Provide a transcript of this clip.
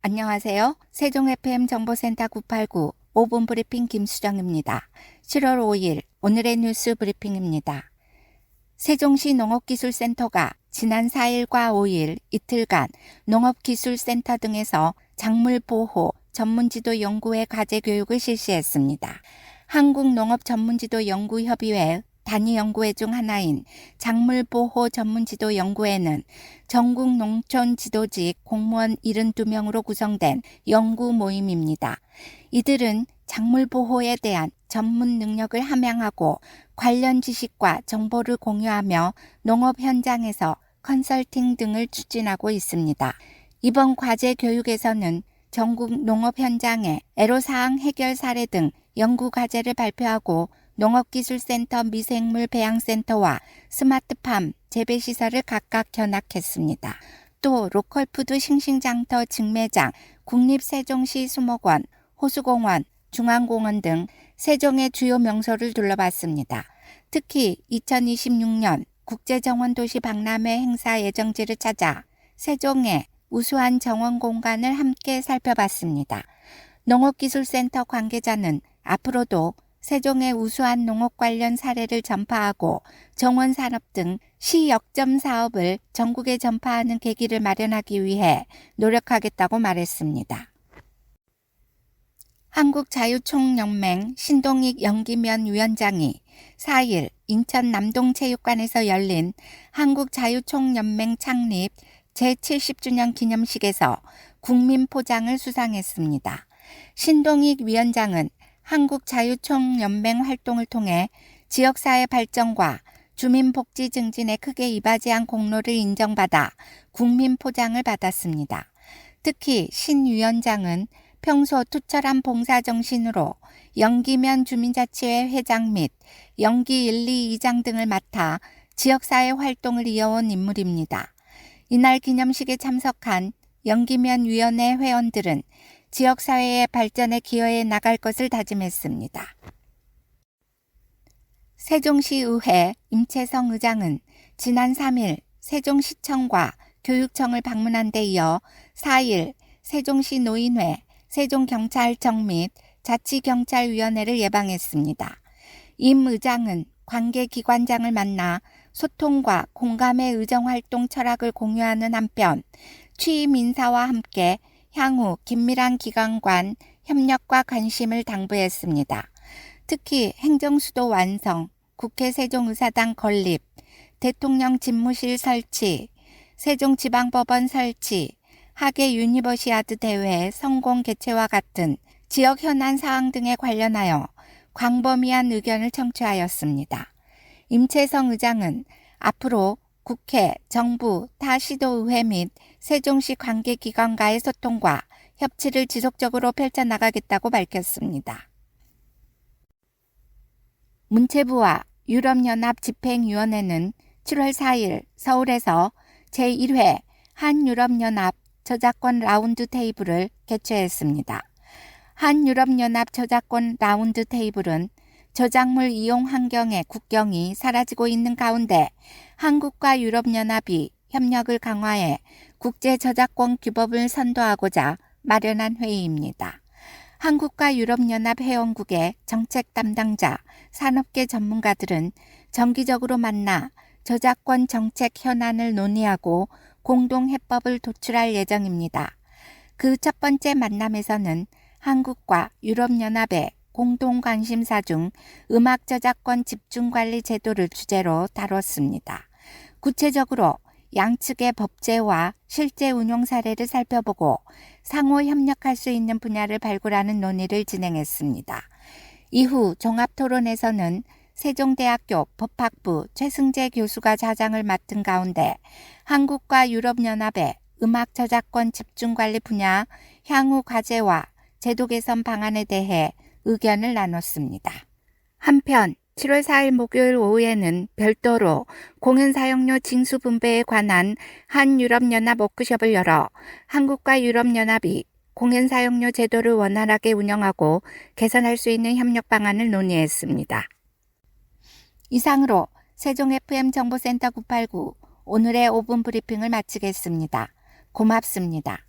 안녕하세요. 세종 FM 정보센터 989 5분 브리핑 김수정입니다. 7월 5일 오늘의 뉴스 브리핑입니다. 세종시 농업기술센터가 지난 4일과 5일 이틀간 농업기술센터 등에서 작물 보호 전문지도 연구회 과제 교육을 실시했습니다. 한국농업전문지도연구협의회 단위 연구회 중 하나인 작물보호 전문지도 연구회는 전국 농촌 지도직 공무원 72명으로 구성된 연구 모임입니다. 이들은 작물 보호에 대한 전문 능력을 함양하고 관련 지식과 정보를 공유하며 농업 현장에서 컨설팅 등을 추진하고 있습니다. 이번 과제 교육에서는 전국 농업 현장의 애로사항 해결 사례 등 연구 과제를 발표하고 농업기술센터 미생물 배양센터와 스마트팜 재배시설을 각각 견학했습니다. 또 로컬푸드 싱싱장터 직매장, 국립세종시 수목원, 호수공원, 중앙공원 등 세종의 주요 명소를 둘러봤습니다. 특히 2026년 국제정원도시 박람회 행사 예정지를 찾아 세종의 우수한 정원 공간을 함께 살펴봤습니다. 농업기술센터 관계자는 앞으로도 세종의 우수한 농업 관련 사례를 전파하고 정원 산업 등 시역점 사업을 전국에 전파하는 계기를 마련하기 위해 노력하겠다고 말했습니다. 한국자유총연맹 신동익 연기면 위원장이 4일 인천 남동체육관에서 열린 한국자유총연맹 창립 제70주년 기념식에서 국민 포장을 수상했습니다. 신동익 위원장은 한국자유총연맹 활동을 통해 지역사회 발전과 주민복지 증진에 크게 이바지한 공로를 인정받아 국민포장을 받았습니다. 특히 신 위원장은 평소 투철한 봉사정신으로 영기면 주민자치회 회장 및 영기 1, 2, 2장 등을 맡아 지역사회 활동을 이어온 인물입니다. 이날 기념식에 참석한 영기면 위원회 회원들은 지역사회의 발전에 기여해 나갈 것을 다짐했습니다. 세종시의회 임채성 의장은 지난 3일 세종시청과 교육청을 방문한 데 이어 4일 세종시 노인회, 세종경찰청 및 자치경찰위원회를 예방했습니다. 임 의장은 관계기관장을 만나 소통과 공감의 의정활동 철학을 공유하는 한편 취임 인사와 함께 향후 긴밀한 기관간 협력과 관심을 당부했습니다. 특히 행정수도 완성, 국회 세종의사당 건립, 대통령 집무실 설치, 세종지방법원 설치, 하계 유니버시아드 대회 성공 개최와 같은 지역 현안 사항 등에 관련하여 광범위한 의견을 청취하였습니다. 임채성 의장은 앞으로 국회, 정부, 타 시도의회 및 세종시 관계기관과의 소통과 협치를 지속적으로 펼쳐나가겠다고 밝혔습니다. 문체부와 유럽연합 집행위원회는 7월 4일 서울에서 제1회 한유럽연합 저작권 라운드 테이블을 개최했습니다. 한유럽연합 저작권 라운드 테이블은 저작물 이용 환경의 국경이 사라지고 있는 가운데 한국과 유럽연합이 협력을 강화해 국제 저작권 규범을 선도하고자 마련한 회의입니다. 한국과 유럽연합 회원국의 정책 담당자, 산업계 전문가들은 정기적으로 만나 저작권 정책 현안을 논의하고 공동 해법을 도출할 예정입니다. 그 첫 번째 만남에서는 한국과 유럽연합의 공동 관심사 중 음악 저작권 집중 관리 제도를 주제로 다뤘습니다. 구체적으로 양측의 법제와 실제 운용 사례를 살펴보고 상호 협력할 수 있는 분야를 발굴하는 논의를 진행했습니다. 이후 종합 토론에서는 세종대학교 법학부 최승재 교수가 자장을 맡은 가운데 한국과 유럽연합의 음악 저작권 집중 관리 분야 향후 과제와 제도 개선 방안에 대해 의견을 나눴습니다. 한편 7월 4일 목요일 오후에는 별도로 공연 사용료 징수 분배에 관한 한유럽연합 워크숍을 열어 한국과 유럽연합이 공연 사용료 제도를 원활하게 운영하고 개선할 수 있는 협력 방안을 논의했습니다. 이상으로 세종 FM 정보센터 989 오늘의 5분 브리핑을 마치겠습니다. 고맙습니다.